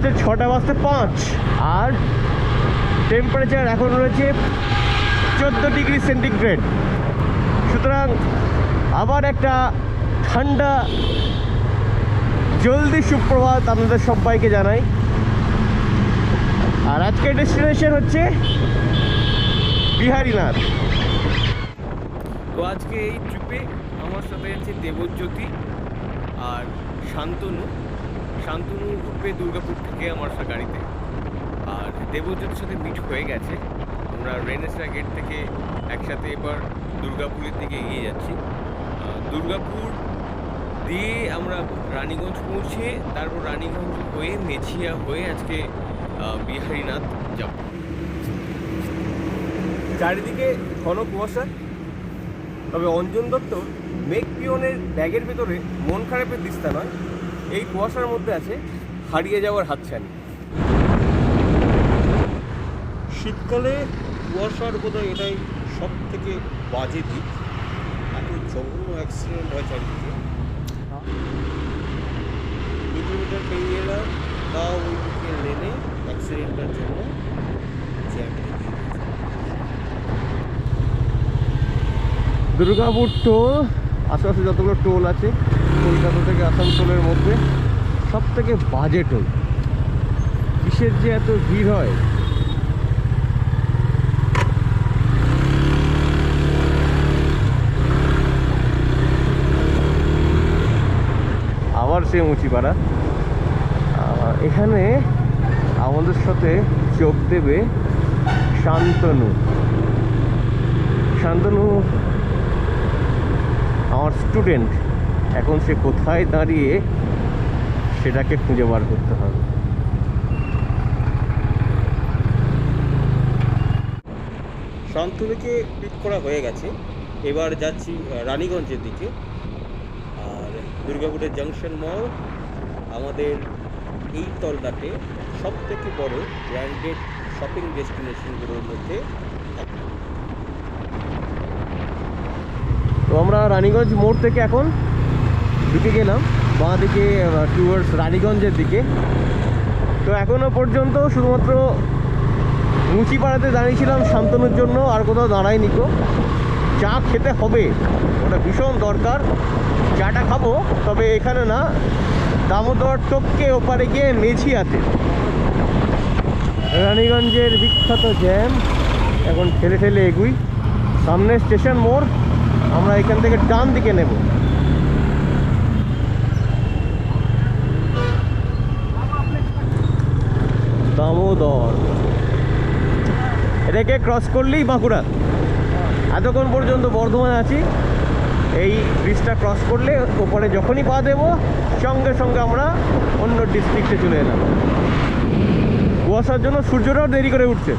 হচ্ছে ছটা বাজতে পাঁচ। আর টেম্পারেচার এখন রয়েছে চোদ্দ ডিগ্রি সেন্টিগ্রেড সুতরাং আবার একটা ঠান্ডা, জলদি সুপ্রভাত আপনাদের সবাইকে জানাই। আর আজকের ডেস্টিনেশন হচ্ছে বিহারীনাথ। তো আজকে এই ট্রিপে আমার সাথে আছে দেবজ্যোতি আর শান্তনু। শান্তনু উঠবে দুর্গাপুর থেকে আমার গাড়িতে। আর দেবজ্যোতির সাথে মিট হয়ে গেছে। আমরা রেনেসা গেট থেকে একসাথে এবার দুর্গাপুরের দিকে এগিয়ে যাচ্ছি। দুর্গাপুর দিয়ে আমরা রানীগঞ্জ পৌঁছে, তারপর রানীগঞ্জ হয়ে মেছিয়া হয়ে আজকে বিহারীনাথ যাব। চারিদিকে ঘন কুয়াশা। তবে অঞ্জন দত্ত মেঘ পিয়নের ব্যাগের ভেতরে মন খারাপের দিস্তা নয়। এই কুয়াশার মধ্যে আছে হারিয়ে যাওয়ার হাতছানি। শীতকালে কুয়াশার বোধহয় এটাই সব থেকে বাজে দিক। এত জঘন্য অ্যাক্সিডেন্ট হয় চারিদিকে। দু কিলোমিটার পেরিয়ে এলাম তাও ওই দিকে লেনে অ্যাক্সিডেন্টের জন্য দুর্গাপুর টোল আশেপাশে যতগুলো টোল আছে কলকাতা থেকে আসানসোলের মধ্যে সব থেকে বাজে টোল কিসের যে এত ভিড় হয়? আবার সে মুচিপাড়া। এখানে আমাদের সাথে যোগ দেবে শান্তনু। শান্তনু, আমার স্টুডেন্ট এখন সে কোথায় দাঁড়িয়ে সেটাকে খুঁজে বার করতে হবে। শান্তনুকে পিক করা হয়ে গেছে। এবার যাচ্ছি রানীগঞ্জের দিকে। আর দুর্গাপুরের জাংশন মল আমাদের এই তলটাতে সব থেকে বড় ব্র্যান্ডেড শপিং ডেস্টিনেশনগুলোর মধ্যে তো আমরা রানীগঞ্জ মোড় থেকে এখন ঢুকে গেলাম, বাঁ দিকে টুয়ার্ডস রানীগঞ্জের দিকে। তো এখনও পর্যন্ত শুধুমাত্র মুচিপাড়াতে দাঁড়িয়েছিলাম শান্তনুর জন্য, আর কোথাও দাঁড়াইনি তো। চা খেতে হবে, ওটা ভীষণ দরকার। চাটা খাব, তবে এখানে না, দামোদর টপকে ওপারে গিয়ে মেছিয়াতে রানীগঞ্জের বিখ্যাত জ্যাম, এখন ঠেলে ঠেলে এগুই। সামনে স্টেশন মোড়, আমরা এখান থেকে ডান দিকে নেব। দামোদর। এটাকে ক্রস করলেই বাঁকুড়া। এতক্ষণ পর্যন্ত বর্ধমান আছি। এই ব্রিজটা ক্রস করলে ওপরে যখনই পা দেবো, সঙ্গে সঙ্গে আমরা অন্য ডিস্ট্রিক্টে চলে এলাম। কুয়াশার জন্য সূর্যটাও দেরি করে উঠছে।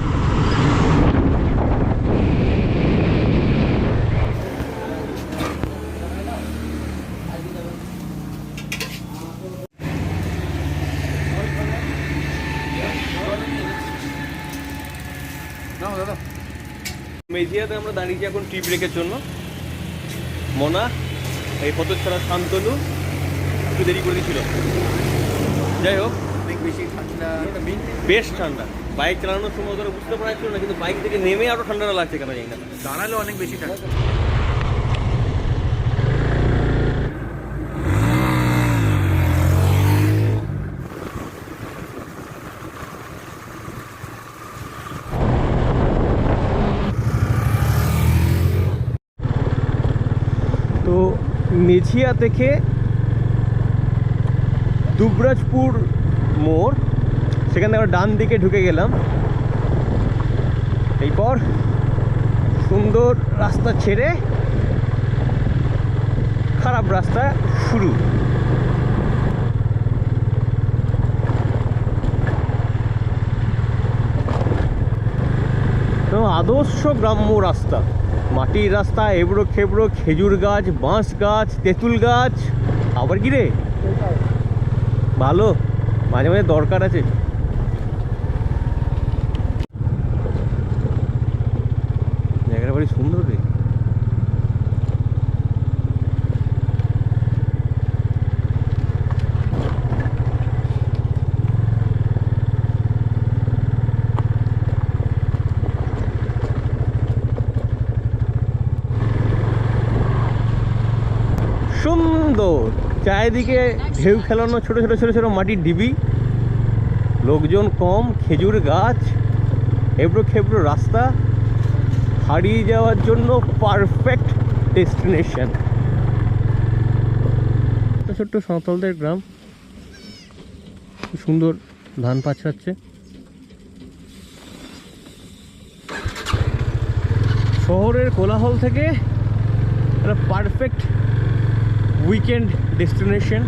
মেজিয়াতে আমরা দাঁড়িয়েছি এখন টি ব্রেকের জন্য। মোনা এই হতচ্ছাড়া শান্তনু একটু দেরি করে দিয়েছিল যাই হোক অনেক বেশি ঠান্ডা বেশ ঠান্ডা। বাইক চালানোর সময় ধরে বুঝতে পারছিল না কিন্তু বাইক থেকে নেমে আরও ঠান্ডাটা লাগছে কেন জানি না। দাঁড়ালে অনেক বেশি ঠান্ডা তো মেছিয়া থেকে দুবরাজপুর মোড়, সেখানে আমরা ডান দিকে ঢুকে গেলাম। এরপর সুন্দর রাস্তা ছেড়ে খারাপ রাস্তা শুরু। আদর্শ গ্রাম্য রাস্তা। মাটির রাস্তা, এবড়ো খেবড়ো, খেজুর গাছ, বাঁশ গাছ, তেঁতুল গাছ। আবার কি রে? ভালো, মাঝে মাঝে দরকার আছে জায়গাটা বাড়ি সুন্দর রে সুন্দর। চারিদিকে ঢেউ খেলানো, ছোট ছোট ছোট ছোট মাটির ডিবি। লোকজন কম, খেজুর গাছ, এবড়ো খেবড়ো রাস্তা। হারিয়ে যাওয়ার জন্য পারফেক্ট ডেস্টিনেশন ছোট্ট সাঁওতালদের গ্রাম। সুন্দর ধান পাছাচ্ছে। শহরের কোলাহল থেকে একটা পারফেক্ট উইকেন্ড ডেস্টিনেশন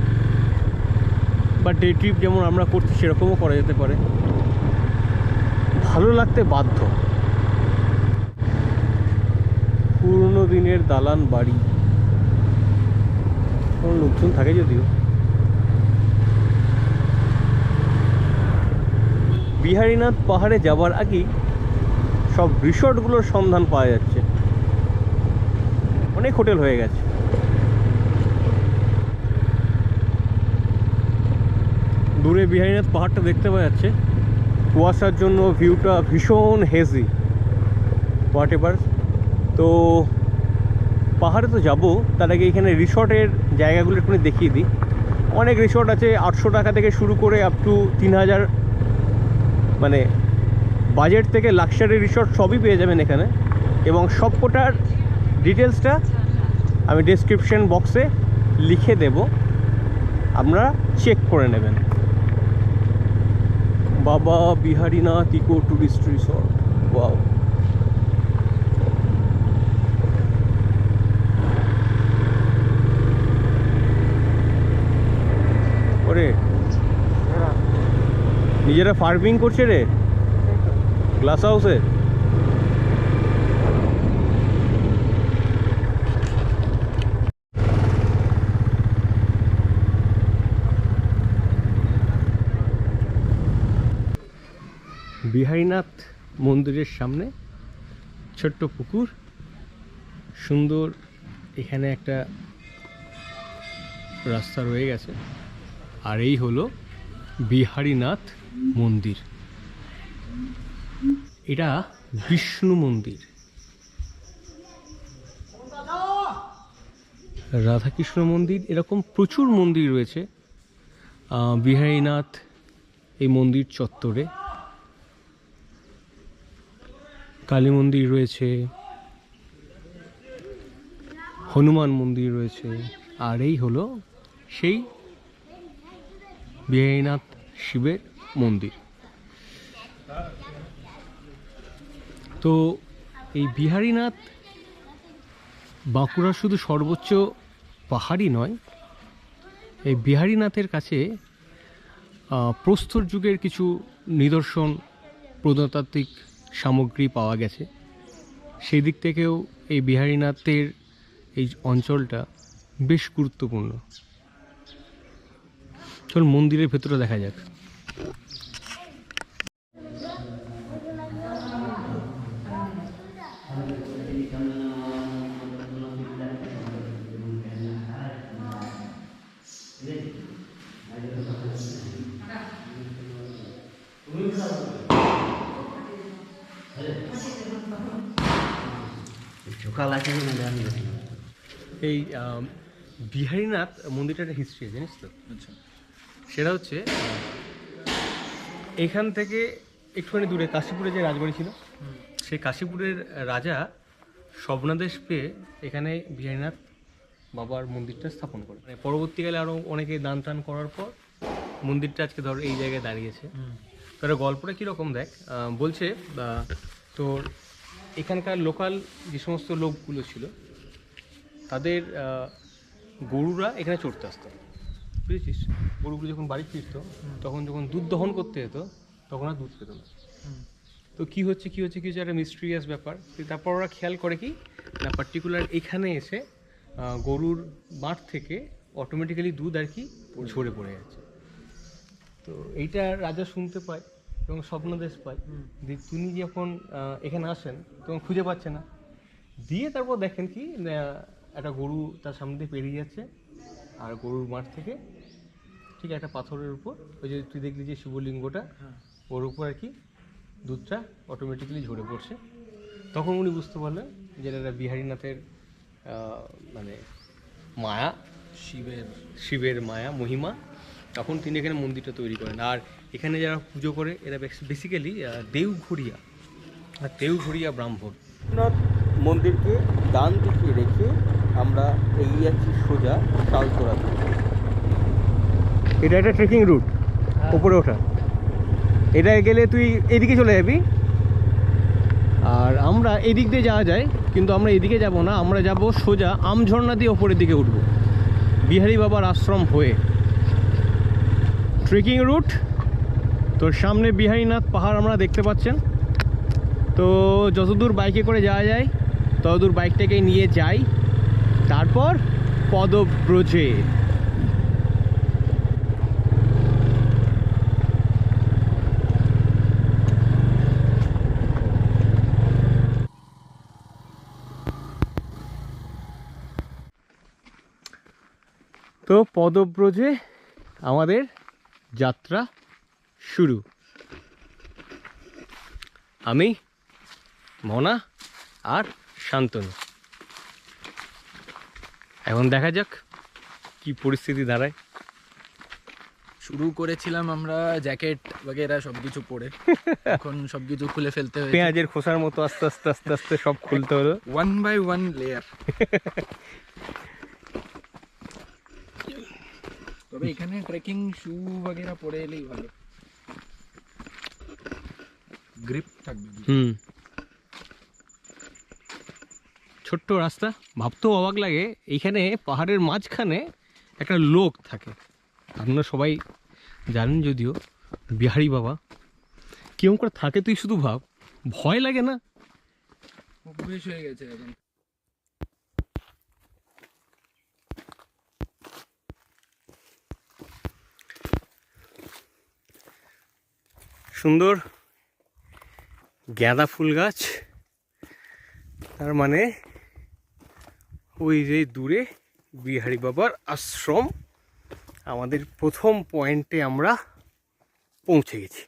বা ডে ট্রিপ যেমন আমরা করছি, সেরকমও করা যেতে পারে। ভালো লাগতে বাধ্য। পুরনো দিনের দালান বাড়ি। কোনো লোকজন থাকে যদিও। বিহারীনাথ পাহাড়ে যাবার আগেই সব রিসর্টগুলোর সন্ধান পাওয়া যাচ্ছে। অনেক হোটেল হয়ে গেছে। দূরে বিহারীনাথ পাহাড়টা দেখতে পাওয়া যাচ্ছে। কুয়াশার জন্য ভিউটা ভীষণ হেজি হোয়াট এভার তো পাহাড়ে তো যাব, তার আগে এখানে রিসর্টের জায়গাগুলো একটু দেখিয়ে দিই। অনেক রিসর্ট আছে, আটশো টাকা থেকে শুরু করে আপ টু তিন হাজার মানে বাজেট থেকে লাক্সারি রিসর্ট সবই পেয়ে যাবেন এখানে। এবং সবকটার ডিটেলসটা আমি ডেসক্রিপশন বক্সে লিখে দেব। আপনারা চেক করে নেবেন। Baba Biharinath eco tourist resort. Wow. ওরে। নিজেরা ফার্মিং করছে রে। গ্লাস হাউসে? বিহারীনাথ মন্দিরের সামনে ছোট্ট পুকুর, সুন্দর এখানে একটা রাস্তা রয়ে গেছে। আর এই হলো বিহারীনাথ মন্দির। এটা বিষ্ণু মন্দির। রাধাকৃষ্ণ মন্দির, এরকম প্রচুর মন্দির রয়েছে। বিহারীনাথ এই মন্দির চত্বরে। কালী মন্দির রয়েছে, হনুমান মন্দির রয়েছে, আর এই হলো সেই বিহারীনাথ শিবের মন্দির। তো এই বিহারীনাথ বাঁকুড়ার শুধু সর্বোচ্চ পাহাড়ই নয়, এই বিহারীনাথের কাছে প্রস্তর যুগের কিছু নিদর্শন, প্রত্নতাত্ত্বিক সামগ্রী পাওয়া গেছে। সেই দিক থেকেও এই বিহারীনাথের এই অঞ্চলটা বেশ গুরুত্বপূর্ণ। চল মন্দিরের ভেতরে দেখা যাক। এই বিহারীনাথ মন্দিরটার একটা হিস্ট্রি জানিস তো? আচ্ছা। সেটা হচ্ছে এখান থেকে একটুখানি দূরে কাশীপুরে যে রাজবাড়ি ছিল সেই কাশীপুরের রাজা স্বপ্নাদেশ পেয়ে এখানে বিহারীনাথ বাবার মন্দিরটা স্থাপন করে মানে পরবর্তীকালে আরও অনেকে দান টান করার পর মন্দিরটা আজকে ধর এই জায়গায় দাঁড়িয়েছে। তার গল্পটা কীরকম দেখ? বলছে তোর এখানকার লোকাল যে সমস্ত লোকগুলো ছিল তাদের গরুরা এখানে চড়তে আসতো। বুঝেছিস? গরুগুলো যখন বাড়ি ফিরতো তখন যখন দুধ দহন করতে যেত তখন আর দুধ পেত না। তো কি হচ্ছে কি হচ্ছে কি হচ্ছে একটা মিস্ট্রিয়াস ব্যাপার। তারপর ওরা খেয়াল করে কি না পার্টিকুলার এখানে এসে গরুর মাঠ থেকে অটোমেটিক্যালি দুধ আর কি ঝরে পড়ে যাচ্ছে তো এইটা রাজা শুনতে পায়। এবং স্বপ্নদেশ পায়। দিয়ে তিনি যখন এখানে আসেন তখন খুঁজে পাচ্ছে না। দিয়ে তারপর দেখেন কি একটা গরু তার সামনে দিয়ে পেরিয়ে যাচ্ছে আর গরুর মাঠ থেকে ঠিক একটা পাথরের উপর ওই যে তুই দেখলি যে শিবলিঙ্গটা ওর উপর আর কি দুধটা অটোমেটিক্যালি ঝরে পড়ছে। তখন উনি বুঝতে পারলেন যে এটা বিহারীনাথের মানে মায়া শিবের। শিবের মায়া মহিমা। তখন তিনি এখানে মন্দিরটা তৈরি করেন। আর এখানে যারা পুজো করে এরা বেসিক্যালি দেওঘড়িয়া। আর দেওঘড়িয়া ব্রাহ্মণ। মন্দিরকে ডান দিকে রেখে আমরা এগিয়ে যাচ্ছি সোজা শালতোড়া এটা একটা ট্রেকিং রুট উপরে ওঠা? এটা গেলে তুই এদিকে চলে যাবি। আর আমরা এদিক দিয়ে যাওয়া যায় কিন্তু আমরা এদিকে যাব না আমরা যাব সোজা আমঝর্ণা দিয়ে ওপরের দিকে উঠব। বিহারী বাবার আশ্রম হয়ে। ট্রেকিং রুট তোর সামনে বিহারীনাথ পাহাড় আমরা দেখতে পাচ্ছেন। তো যতদূর বাইকে করে যাওয়া যায়, ততদূর বাইকটাকে নিয়ে যাই। তারপর পদব্রজে। তো পদব্রজে আমাদের যাত্রা শুরু। আমি মনা আর শান্তনু। এখন দেখা যাক কি পরিস্থিতি দাঁড়ায়। শুরু করেছিলাম আমরা জ্যাকেট বগেরা সব কিছু পরে। এখন সব কিছু খুলে ফেলতে হয়েছে। পেঁয়াজের খোসার মতো আস্তে আস্তে আস্তে আস্তে সব খুলতে হলো। ওয়ান বাই ওয়ান লেয়ার তবে এখানে ট্রেকিং শু বগেরা পরে এলেই ভালো। গ্রিপ থাকবে। হুম। ছোট্ট রাস্তা। ভাবতেও অবাক লাগে এইখানে পাহাড়ের মাঝখানে একটা লোক থাকে। আপনারা সবাই জানেন যদিও বিহারি বাবা। কেমন করে থাকে তুই শুধু ভাব ভয় লাগে না? অভ্যেস হয়ে গেছে এখন। সুন্দর। গাঁদা ফুল গাছ। তার মানে ওই যে দূরে বিহারি বাবার আশ্রম আমাদের প্রথম পয়েন্টে আমরা পৌঁছে গেছি।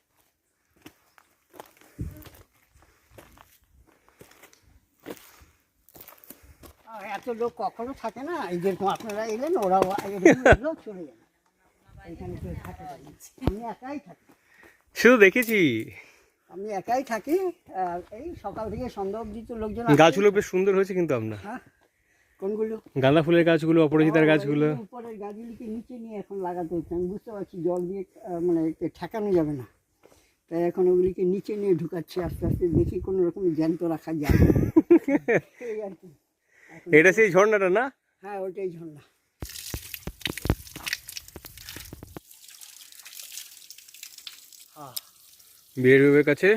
আর এত লোক কখনো থাকে না এই যেরকম আপনারা এলেন ওরাও এরকম এলো, চলে যান এখানে কেউ থাকে আমি একাই থাকি। শুধু দেখেছি আমি একাই থাকি আর এই সকাল থেকে সন্ধ্যা অবধি তো লোকজন আসে। গাছগুলো বেশ সুন্দর হয়েছে কিন্তু আপনার। হ্যাঁ কোনগুলো? গাঁদা ফুলের গাছগুলো অপরাজিতার গাছগুলো। ওই উপরের গাছগুলিকে নিচে নিয়ে এখন লাগাতে হচ্ছে। আমি বুঝতে পারছি জল দিয়ে আহ, মানে একে ঠেকানো যাবে না। তাই এখন ওগুলিকে নিচে নিয়ে ঢুকাচ্ছি আস্তে আস্তে দেখি কোনো রকম জ্যান্ত রাখা যায় এই আর কি। এটা সেই ঝর্ণাটা না? হ্যাঁ ওইটাই ঝর্ণা। বিয়ের বাবের কাছে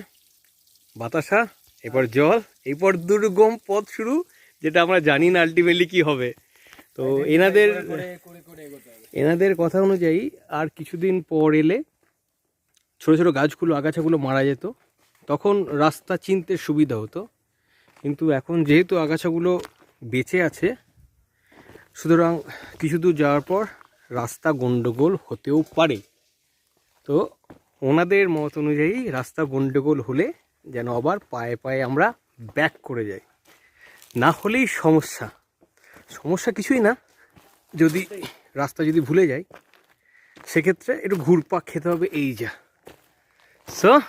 বাতাসা এরপর জল এরপর দুর্গম পথ শুরু যেটা আমরা জানি না আলটিমেটলি কি হবে। তো এনাদের এগোতে হবে। এনাদের কথা অনুযায়ী আর কিছুদিন পর এলে ছোট ছোট গাছগুলো আগাছাগুলো মারা যেত। তখন রাস্তা চিনতে সুবিধা হতো। কিন্তু এখন যেহেতু আগাছাগুলো বেঁচে আছে সুতরাং কিছু দূর যাওয়ার পর রাস্তা গন্ডগোল হতেও পারে। তো ওনাদের মত অনুযায়ী রাস্তা গন্ডগোল হলে যেন আবার পায়ে পায়ে আমরা ব্যাক করে যাই। না হলেই সমস্যা। সমস্যা কিছুই না। যদি রাস্তা যদি ভুলে যাই, সেক্ষেত্রে একটু ঘুরপাক খেতে হবে এই যা। সো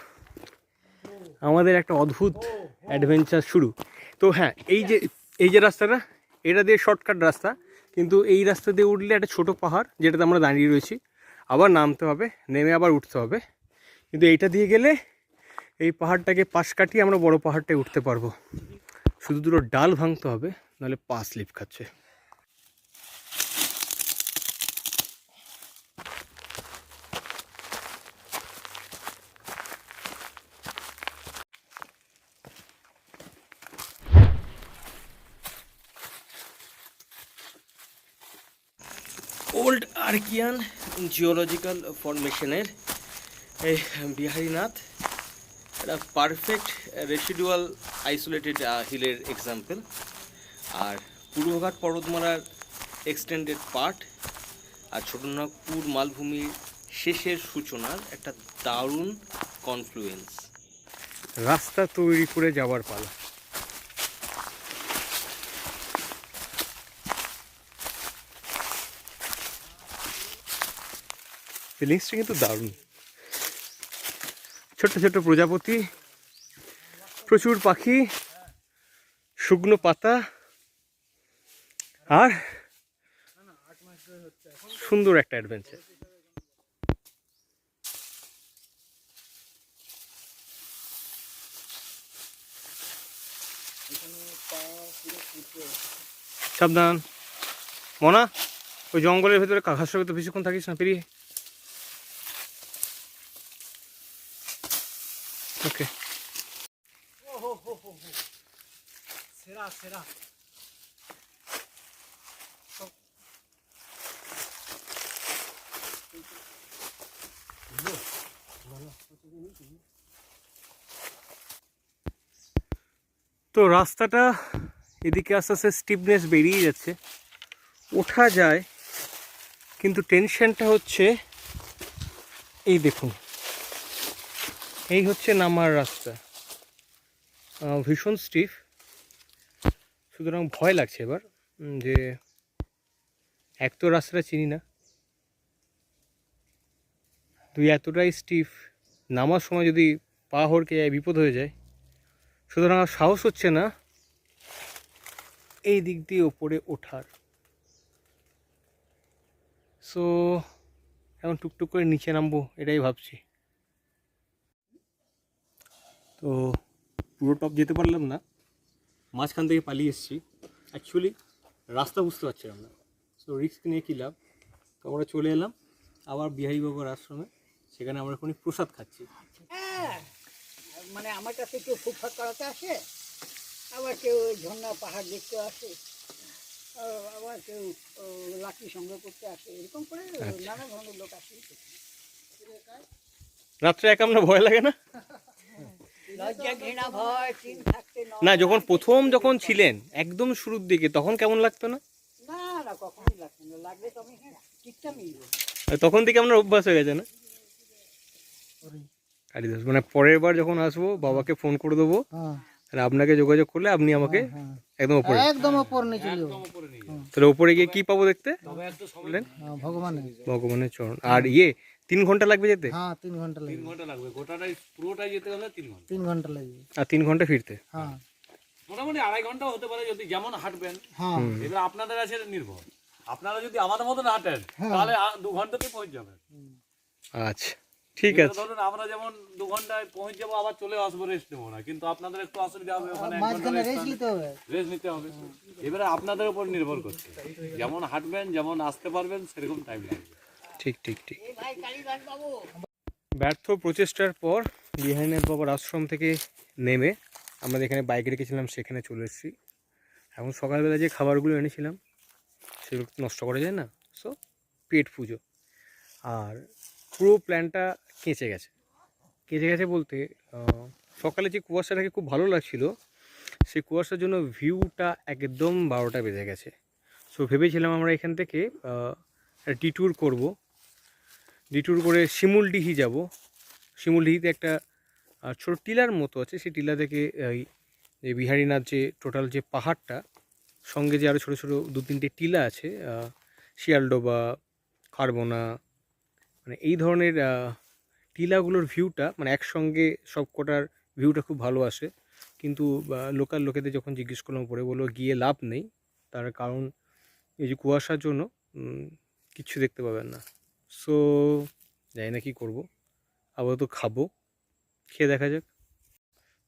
আমাদের একটা অদ্ভুত অ্যাডভেঞ্চার শুরু। তো হ্যাঁ এই যে এই যে রাস্তাটা, এটা দিয়ে শর্টকাট রাস্তা। কিন্তু এই রাস্তা দিয়ে উঠলে একটা ছোট পাহাড়, যেটাতে আমরা দাঁড়িয়ে রয়েছি। আবার নামতে হবে, নেমে আবার উঠতে হবে। কিন্তু এইটা দিয়ে গেলে এই পাহাড়টাকে পাশ কাটিয়ে আমরা বড় পাহাড়টায় উঠতে পারব। শুধু দুটো ডাল ভাঙতে হবে, নাহলে পা স্লিপ খাচ্ছে। ওল্ড আর্কিয়ান জিওলজিক্যাল ফরমেশনের এই বিহারীনাথ একটা পারফেক্ট রেসিডুয়াল আইসোলেটেড হিলের এক্সাম্পল আর পূর্বঘাট পর্বতমালার এক্সটেন্ডেড পার্ট আর ছোটনাগপুর মালভূমির শেষের সূচনার একটা দারুণ কনফ্লুয়েন্স রাস্তা তৈরি করে যাওয়ার পালা। ফিলিংসটা কিন্তু দারুণ। ছোট্ট ছোট্ট প্রজাপতি, প্রচুর পাখি, শুকনো পাতা, আর সুন্দর একটা অ্যাডভেঞ্চার সাবধান। মনা, ওই জঙ্গলের ভেতরে ঘাসের ভেতরে বেশিক্ষণ থাকিস না, পেরিয়ে ওকে। সেরা সেরা। তো রাস্তাটা এদিকে আস্তে আস্তে স্টিপনেস বেরিয়ে যাচ্ছে। ওঠা যায় কিন্তু টেনশনটা হচ্ছে এই দেখুন। এই হচ্ছে নামার রাস্তা। ভীষণ স্টিফ সুতরাং ভয় লাগছে এবার যে এক তো রাস্তাটা চিনি না। তুই এতটাই স্টিফ নামার সময় যদি পা হড়কে যায়, বিপদ হয়ে যায়। সুতরাং আর সাহস হচ্ছে না এই দিক দিয়ে ওপরে ওঠার। সো এখন টুকটুক করে নিচে নামবো, এটাই ভাবছি। তো পুরো টপ যেতে পারলাম না। মাঝখান থেকে পালিয়ে এসেছি। অ্যাকচুয়ালি রাস্তা বুঝতে পারছিলাম না সো রিস্ক নিয়ে কী লাভ? তো আমরা চলে এলাম আবার বিহারী বাবার আশ্রমে। সেখানে আমরা এখনই প্রসাদ খাচ্ছি। হ্যাঁ মানে আমার কাছে কেউ ফুটফাট করাতে আসে? আবার কেউ ঝর্ণা পাহাড় দেখতে আসে? আবার কেউ লাকড়ি সংগ্রহ করতে আসে? এরকম করে নানা ধরনের লোক আসে। রাত্রে একা আমরা ভয় লাগে না লজ্জা ঘৃণা ভয় চিন থাকতে ন- না যখন প্রথম যখন ছিলেন একদম শুরুর দিকে তখন কেমন লাগতো না? আর তখন থেকে আপনার অভ্যাস হয়ে গেছে না? কালিদাস মানে পরের বার যখন আসব বাবাকে ফোন করে দেবো আর আপনাকে যোগাযোগ করলে আপনি আমাকে একদম উপরে একদম যাব। তাহলে উপরে গিয়ে কি পাবো দেখতে? হ্যাঁ, ভগবানের। ভগবানের চরণ। আর ইয়ে তিন ঘণ্টা লাগবে যেতে? হ্যাঁ তিন ঘণ্টা লাগবে। তিন ঘণ্টা লাগবে। গোটাটাই পুরোটাই যেতে গেলে তিন ঘণ্টা। তিন ঘণ্টা লাগবে। আর তিন ঘণ্টা ফিরতে? হ্যাঁ। মোটামুটি আড়াই ঘন্টাও হতে পারে যদি যেমন হাঁটবেন। হ্যাঁ। এবার আপনাদের আছে নির্ভর। আপনারা যদি আমাদের মতন হাঁটেন তাহলে আ- দু ঘন্টাতেই পৌঁছে যাবেন। আচ্ছা ঠিক এবার আছে। ধরুন আমরা যেমন দু ঘন্টায় পৌঁছে যাব আবার চলে আসব রেস্ট নেব না। কিন্তু আপনাদের একটু অসুবিধা হবে ওখানে মাঝখানে রেস্ট নিতে হবে। রেস্ট নিতে হবে। এবারে আপনাদের উপর নির্ভর করছে। যেমন হাঁটবেন যেমন আসতে পারবেন সেরকম টাইম লাগবে। ঠিক ঠিক ঠিক। ব্যর্থ প্রচেষ্টার পর বিহারীনাথ বাবার আশ্রম থেকে নেমে আমরা যেখানে বাইক রেখেছিলাম সেখানে চলে এসেছি। এখন সকালবেলা যে খাবারগুলো এনেছিলাম সেগুলো নষ্ট করা যায় না সো পেট পুজো। আর পুরো প্ল্যানটা কেঁচে গেছে। কেঁচে গেছে বলতে সকালে যে কুয়াশাটাকে খুব ভালো লাগছিল সেই কুয়াশার জন্য ভিউটা একদম বারোটা বেজে গেছে। সো ভেবেছিলাম আমরা এখান থেকে ডিট্যুর করব। ডিট্যুর করে শিমুলডিহি যাব। শিমুলডিহিতে একটা ছোট টিলার মতো আছে। সেই টিলা থেকে এই যে বিহারীনাথ যে টোটাল যে পাহাড়টা, সঙ্গে যে আরও ছোটো ছোটো দু তিনটে টিলা আছে শিয়ালডোবা, খারবোনা মানে এই ধরনের টিলাগুলোর ভিউটা মানে একসঙ্গে সব কটার ভিউটা খুব ভালো আসে। কিন্তু লোকাল লোকেদের যখন জিজ্ঞেস করলাম পরে বলল গিয়ে লাভ নেই। তার কারণ, এই যে কুয়াশার জন্য কিচ্ছু দেখতে পাবেন না। সো জানি না কী করব। আপাতত খাব। খেয়ে দেখা যাক।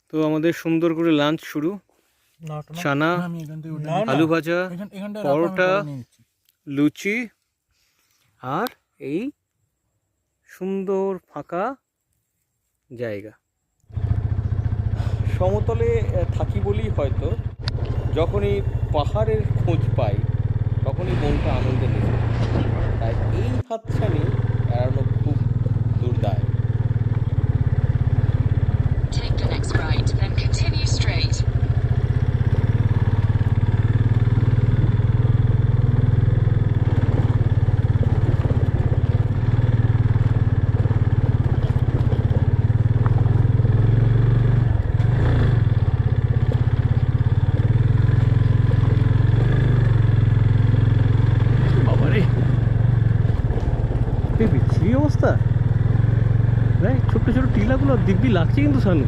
তো আমাদের সুন্দর করে লাঞ্চ শুরু চানা আলু ভাজা পরোটা, নিয়ে। লুচি আর এই সুন্দর ফাঁকা জায়গা। সমতলে থাকি বলেই হয়তো যখনই পাহাড়ের খোঁজ পাই তখনই মনটা আনন্দে নেচে তাই এই হাতছানি এড়ানো খুব দুর্দায় Take the next right, then continue straight. ছোট টিলাগুলো দিব্যি লাগছে কিন্তু Sanu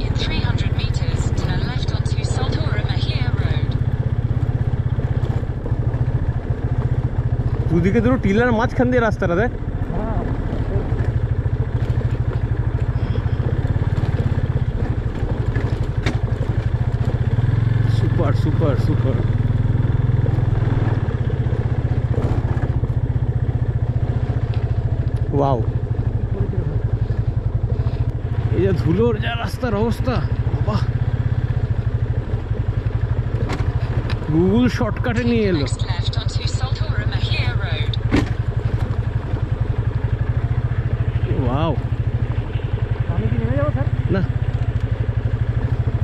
In 300 meters, turn left onto Saltora Mahia Road. দুদিকে দুটো টিলার মাঝখান দিয়ে রাস্তাটা দেখ সুপার সুপার সুপার ওয়াও ধুলোর যা রাস্তার অবস্থা বাহ। গুগল শর্টকাটে নিয়ে এলো. ওয়াও। না।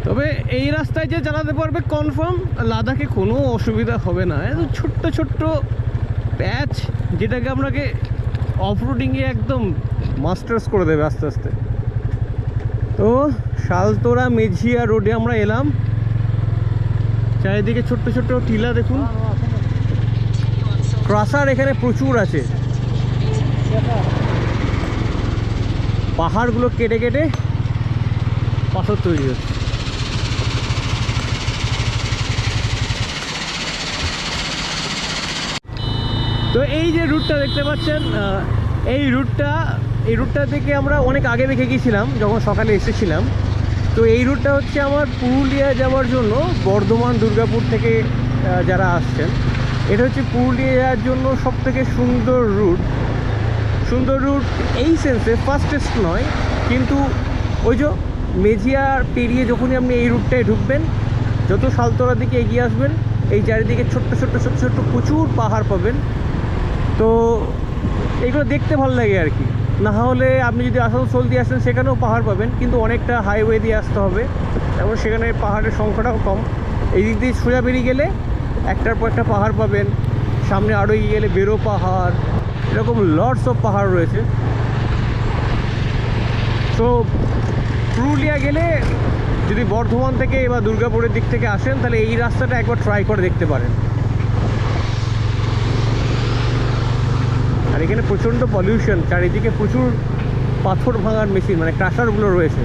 তবে এই রাস্তায় যে চালাতে পারবে কনফার্ম লাদাখে কোনো অসুবিধা হবে না। এত ছোট্ট ছোট্ট প্যাচ যেটাকে আপনাকে অফরোডিংয়ে একদম মাস্টার্স করে দেবে আস্তে আস্তে। তো শালতোরা মেঝিয়া রোডে আমরা এলাম। চারিদিকে ছোট্ট ছোট্ট টিলা দেখুন। ক্রাসার এখানে প্রচুর আছে। পাহাড়গুলো কেটে কেটে পাথর তৈরি হচ্ছে। তো এই যে রুটটা দেখতে পাচ্ছেন এই রুটটা এই রুটটা থেকে আমরা অনেক আগে দেখে গিয়েছিলাম, যখন সকালে এসেছিলাম। তো এই রুটটা হচ্ছে আমার পুরুলিয়া যাওয়ার জন্য বর্ধমান, দুর্গাপুর থেকে যারা আসছেন। এটা হচ্ছে পুরুলিয়া যাওয়ার জন্য সব থেকে সুন্দর রুট সুন্দর রুট এই সেন্সে ফাস্টেস্ট নয়, কিন্তু ওই যে মেজিয়ার পেরিয়ে যখনই আপনি এই রুটটায় ঢুকবেন, যত সালতলার দিকে এগিয়ে আসবেন, এই চারিদিকে ছোট্ট ছোট্ট ছোট্ট ছোট্ট প্রচুর পাহাড় পাবেন। তো এগুলো দেখতে ভালো লাগে আর কি। না হলে আপনি যদি আসানসোল দিয়ে আসেন, সেখানেও পাহাড় পাবেন, কিন্তু অনেকটা হাইওয়ে দিয়ে আসতে হবে। এবং সেখানে পাহাড়ের সংখ্যাটাও কম। এই দিক দিয়ে সোজা বেরিয়ে গেলে একটার পর একটা পাহাড় পাবেন। সামনে আরও এগিয়ে গেলে বেরো পাহাড়। এরকম লর্ডস অফ পাহাড় রয়েছে। তো পুরুলিয়া গেলে যদি বর্ধমান থেকে বা দুর্গাপুরের দিক থেকে আসেন, তাহলে এই রাস্তাটা একবার ট্রাই করে দেখতে পারেন। আর এখানে প্রচণ্ড পলিউশন চারিদিকে প্রচুর পাথর ভাঙার মেশিন মানে ক্রাশারগুলো রয়েছে।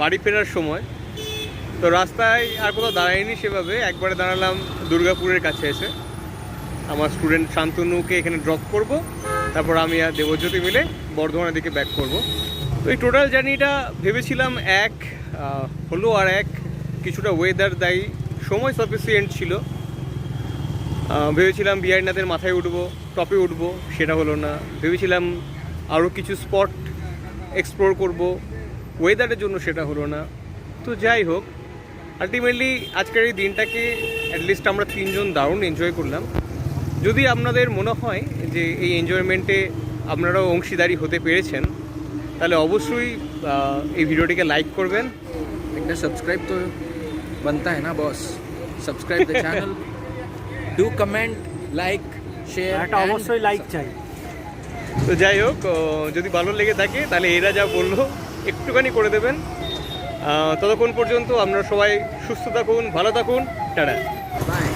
বাড়ি ফেরার সময়, তো রাস্তায় আর কোথাও দাঁড়াইনি সেভাবে, একবারে দাঁড়ালাম দুর্গাপুরের কাছে এসে। আমার স্টুডেন্ট শান্তনুকে এখানে ড্রপ করব, তারপর আমি আর দেবজ্যোতি মিলে বর্ধমানের দিকে ব্যাক করব। তো এই টোটাল জার্নিটা ভেবেছিলাম এক হলো আর এক, কিছুটা ওয়েদার দায়ী সময় সাফিসিয়েন্ট ছিল। ভেবেছিলাম বিহারনাথের মাথায় উঠবো, টপে উঠবো, সেটা হলো না। ভেবেছিলাম আরও কিছু স্পট এক্সপ্লোর করব ওয়েদারের জন্য সেটা হলো না। তো যাই হোক আলটিমেটলি আজকের এই দিনটাকে অ্যাটলিস্ট আমরা তিনজন দারুণ এনজয় করলাম। যদি আপনাদের মনে হয় যে এই এনজয়মেন্টে আপনারাও অংশীদারি হতে পেরেছেন, তাহলে অবশ্যই এই ভিডিওটিকে লাইক করবেন। একটা সাবস্ক্রাইব তো बनता है ना boss subscribe the channel do comment like share একটা অবশ্যই লাইক চাই তো যাই হোক ও, যদি ভালো লেগে থাকে তাহলে এরা যা বললো একটুখানি করে দেবেন আহ, ততক্ষণ পর্যন্ত আপনারা সবাই সুস্থ থাকুন ভালো থাকুন টাটা बाय